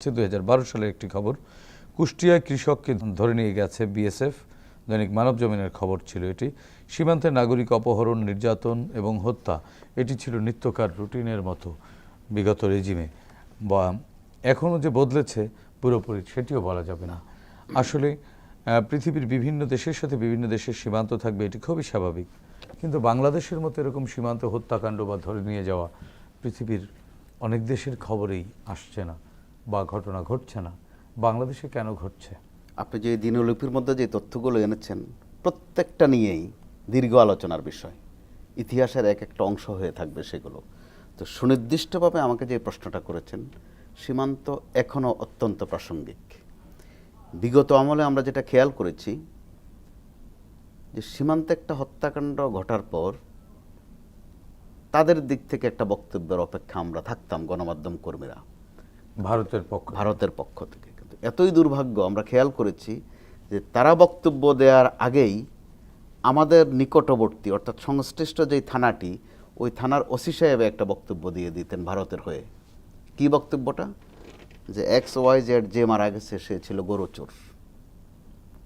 হচ্ছে দুই সালের একটি খবর। কুষ্টিয়ায় কৃষককে ধরে নিয়ে গেছে বিএসএফ। দৈনিক মানব জমিনের খবর ছিল এটি। সীমান্তে নাগরিক অপহরণ, নির্যাতন এবং হত্যা, এটি ছিল নিত্যকার রুটিনের মতো বিগত রেজিমে। বা এখনও যে বদলেছে পুরোপুরি সেটিও বলা যাবে না। আসলে পৃথিবীর বিভিন্ন দেশের সাথে বিভিন্ন দেশের সীমান্ত থাকবে এটি খুবই স্বাভাবিক। কিন্তু বাংলাদেশের মতো এরকম সীমান্ত হত্যাকাণ্ড বা ধরে নিয়ে যাওয়া পৃথিবীর অনেক দেশের খবরেই আসছে না। বা ঘটনা ঘটছে না, বাংলাদেশে কেন ঘটছে? আপনি যে দিনলিপির মধ্যে যে তথ্যগুলো এনেছেন, প্রত্যেকটা নিয়েই দীর্ঘ আলোচনার বিষয়। ইতিহাসের এক একটা অংশ হয়ে থাকবে সেগুলো। তো সুনির্দিষ্টভাবে আমাকে যে প্রশ্নটা করেছেন, সীমান্ত এখনও অত্যন্ত প্রাসঙ্গিক। বিগত আমলে আমরা যেটা খেয়াল করেছি, যে সীমান্তে একটা হত্যাকাণ্ড ঘটার পর তাদের দিক থেকে একটা বক্তব্যের অপেক্ষা আমরা থাকতাম গণমাধ্যম কর্মীরা। ভারতের পক্ষ ভারতের পক্ষ থেকে। কিন্তু এতই দুর্ভাগ্য, আমরা খেয়াল করেছি যে তারা বক্তব্য দেওয়ার আগেই আমাদের নিকটবর্তী, অর্থাৎ সংশ্লিষ্ট যেই থানাটি, ওই থানার ওসি সাহেব একটা বক্তব্য দিয়ে দিতেন ভারতের হয়ে। কি বক্তব্যটা? যে এক্স ওয়াই জেড যে মারা গেছে, সে ছিল গরুচোর।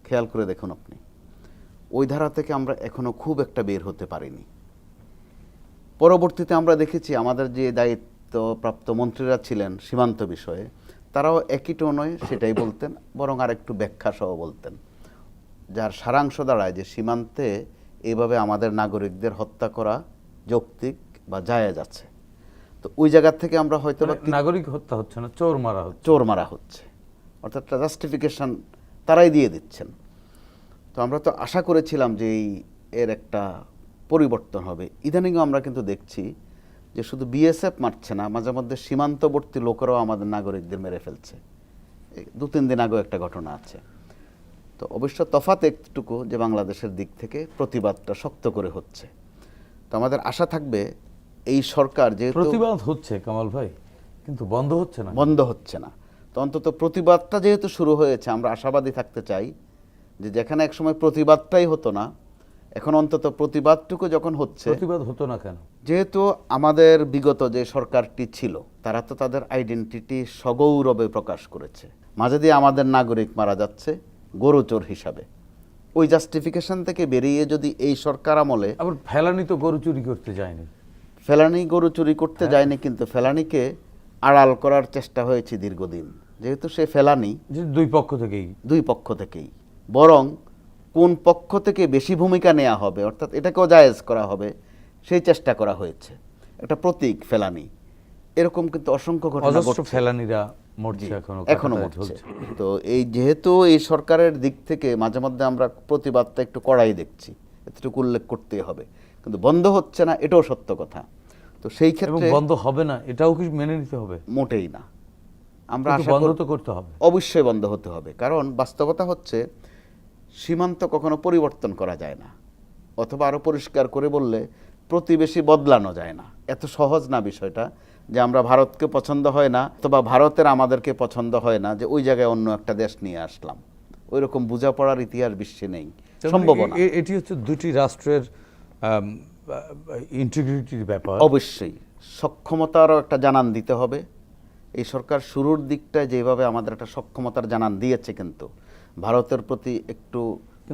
খেয়াল করে দেখুন আপনি। ওই ধারা থেকে আমরা এখনও খুব একটা বের হতে পারিনি। পরবর্তীতে আমরা দেখেছি আমাদের যে দায়িত্বপ্রাপ্ত মন্ত্রীরা ছিলেন সীমান্ত বিষয়ে তারাও একই টোনয় সেটাই বলতেন বরং আর একটু ব্যাখ্যা সহ বলতেন। যার সারাংশ দাঁড়ায় যে সীমান্তে এইভাবে আমাদের নাগরিকদের হত্যা করা যৌক্তিক বা জায়েজ আছে। তো ওই জায়গা থেকে আমরা হয়তো নাগরিক হত্যা হচ্ছে না চোর মারা হচ্ছে। চোর মারা হচ্ছে। অর্থাৎ জাস্টিফিকেশন তারাই দিয়ে দিচ্ছেন। তো আমরা তো আশা করেছিলাম যে এই এর একটা পরিবর্তন হবে। ইদানিংও আমরা কিন্তু দেখছি যে শুধু বিএসএফ মারছে না মাঝে মধ্যে সীমান্তবর্তী লোকেরাও আমাদের নাগরিকদের মেরে ফেলছে। দু তিন দিন আগেও একটা ঘটনা আছে। তো অবশ্য তফাৎ একটুকু যে বাংলাদেশের দিক থেকে প্রতিবাদটা শক্ত করে হচ্ছে। তো আমাদের আশা থাকবে এই সরকার যে প্রতিবাদ হচ্ছে কামাল ভাই কিন্তু বন্ধ হচ্ছে না। বন্ধ হচ্ছে না। তো অন্তত প্রতিবাদটা যেহেতু শুরু হয়েছে আমরা আশাবাদী থাকতে চাই যে যেখানে একসময় প্রতিবাদটাই হতো না এখন অন্তত প্রতিবাদটুকু যখন হচ্ছে প্রতিবাদ হতো না কেন? যেহেতু আমাদের বিগত যে সরকারটি ছিল তারা তো তাদের আইডেন্টিটি সগৌরবে প্রকাশ করেছে। মাঝে দিয়ে আমাদের নাগরিক মারা যাচ্ছে গরুচোর হিসাবে। ওই জাস্টিফিকেশন থেকে বেরিয়ে যদি এই সরকার আমলে আবার ফেলানি তো গরু চুরি করতে যায়নি। ফেলানি গরু চুরি করতে যায়নি কিন্তু ফেলানিকে আড়াল করার চেষ্টা হয়েছে দীর্ঘদিন। যেহেতু সে ফেলানি দুই পক্ষ থেকেই। দুই পক্ষ থেকেই। বরং কোন পক্ষ থেকে বেশি ভূমিকা নেওয়া হবে অর্থাৎ এটাকেও জায়েজ করা হবে সেই চেষ্টা করা হয়েছে। একটা প্রতীক ফেলানি। এরকম কিন্তু অসংখ্য ঘটনা ফেলানিরা এখনও মরছে। তো এই যেহেতু এই সরকারের দিক থেকে মাঝে মধ্যে আমরা প্রতিবাদটা একটু কড়াই দেখছি এতটুকু উল্লেখ করতেই হবে। কিন্তু বন্ধ হচ্ছে না এটাও সত্য কথা। তো সেই ক্ষেত্রে বন্ধ হবে না এটাও কি মেনে নিতে হবে? মোটেই না। আমরা বন্ধ তো করতে হবে। অবশ্যই বন্ধ হতে হবে। কারণ বাস্তবতা হচ্ছে সীমান্ত কখনো পরিবর্তন করা যায় না। অথবা আরও পরিষ্কার করে বললে প্রতিবেশী বদলানো যায় না। এত সহজ না বিষয়টা যে আমরা ভারতকে পছন্দ হয় না অথবা ভারতের আমাদেরকে পছন্দ হয় না যে ওই জায়গায় অন্য একটা দেশ নিয়ে আসলাম। ওই রকম বোঝাপড়ার ইতিহাস বিশ্বে নেই। সম্ভব এটি হচ্ছে দুটি রাষ্ট্রের ইন্টিগ্রিটির ব্যাপার। অবশ্যই। সক্ষমতারও একটা জানান দিতে হবে। এই সরকার শুরুর দিকটায় যেভাবে আমাদের একটা সক্ষমতার জানান দিয়েছে কিন্তু ভারতের প্রতি একটু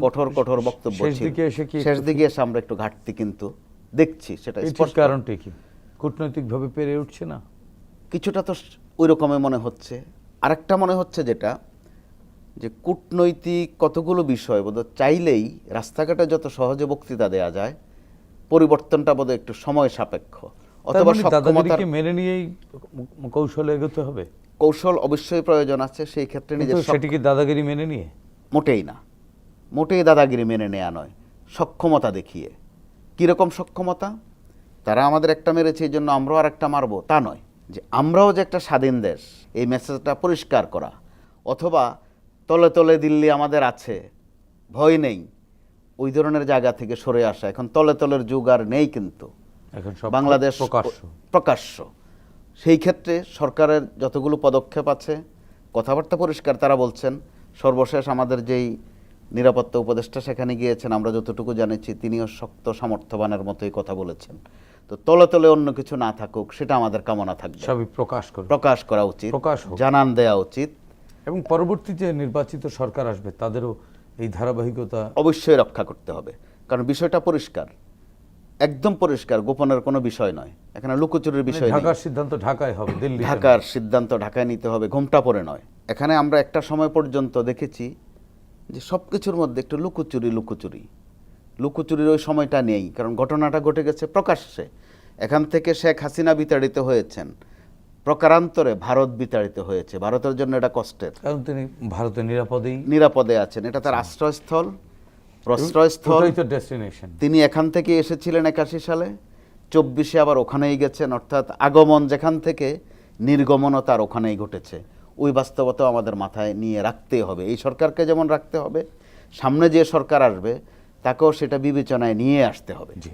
কঠোর কঠোর বক্তব্য শেষ দিকে এসে আমরা একটু ঘাটতি কিন্তু দেখছি সেটা স্পষ্ট। কারণটি কি? কূটনৈতিকভাবে পেরে উঠছে না? কিছুটা তো ওই রকমই মনে হচ্ছে। আরেকটা মনে হচ্ছে যেটা যে কূটনৈতিক কতগুলো বিষয় বোধ চাইলেই রাস্তাঘাটে যত সহজে বক্তৃতা দেয়া যায় পরিবর্তনটা বোধ একটু সময় সাপেক্ষ। অথবা মানে সক্ষমতার দাদাগিরিকে মেনে নিয়েই কৌশলে এগোতে হবে? কৌশল অবশ্যই প্রয়োজন আছে সেই ক্ষেত্রে নিজের সেটি কি দাদাগিরি মেনে নিয়ে? মোটেই না। মোটেই দাদাগিরি মেনে নেওয়া নয়। সক্ষমতা দেখিয়ে। কীরকম সক্ষমতা? তারা আমাদের একটা মেরেছে এই জন্য আমরাও আর একটা মারবো। তা নয়। যে আমরাও যে একটা স্বাধীন দেশ এই মেসেজটা পরিষ্কার করা। অথবা তলে তলে দিল্লি আমাদের আছে ভয় নেই। ওই ধরনের জায়গা থেকে সরে আসা। এখন তলে তলের যুগ আর নেই কিন্তু। এখন সব বাংলাদেশ প্রকাশ্য। প্রকাশ্য। সেই ক্ষেত্রে সরকারের যতগুলো পদক্ষেপ আছে কথাবার্তা পরিষ্কার তারা বলছেন সর্বশেষ আমাদের যেই নিরাপত্তা উপদেষ্টা সেখানে গিয়েছেন আমরা যতটুকু জানেছি তিনিও শক্ত সামর্থ্যবানের মতোই কথা বলেছেন। তো তলে তলে অন্য কিছু না থাকুক সেটা আমাদের কামনা থাকবে। সবই প্রকাশ প্রকাশ করা উচিত প্রকাশ হোক। জানান দেওয়া উচিত। এবং পরবর্তী যে নির্বাচিত সরকার আসবে তাদেরও এই ধারাবাহিকতা অবশ্যই রক্ষা করতে হবে। কারণ বিষয়টা পরিষ্কার। একদম পরিষ্কার গোপনের কোনো বিষয় নয়। এখানে লুকোচুরির বিষয় ঢাকার সিদ্ধান্ত ঢাকায় হবে দিল্লি ঢাকার সিদ্ধান্ত ঢাকায় নিতে হবে ঘোমটা পড়ে নয়। এখানে আমরা একটা সময় পর্যন্ত দেখেছি যে সব কিছুর মধ্যে একটু লুকোচুরি লুকোচুরি। লুকোচুরির ওই সময়টা নেই কারণ ঘটনাটা ঘটে গেছে প্রকাশ্যে। এখান থেকে শেখ হাসিনা বিতাড়িত হয়েছেন। প্রকারান্তরে ভারত বিতাড়িত হয়েছে। ভারতের জন্য এটা কষ্টের। কারণ তিনি ভারতে নিরাপদেই নিরাপদে আছেন। এটা তার আশ্রয়স্থল। প্রশ্রয়স্থল। তিনি এখান থেকে এসেছিলেন একাশি সালে। চব্বিশে আবার ওখানেই গেছেন অর্থাৎ আগমন যেখান থেকে নির্গমনও তার ওখানেই ঘটেছে। ওই বাস্তবতা আমাদের মাথায় নিয়ে রাখতেই হবে। এই সরকারকে যেমন রাখতে হবে সামনে যে সরকার আসবে তাকেও সেটা বিবেচনায় নিয়ে আসতে হবে। জি।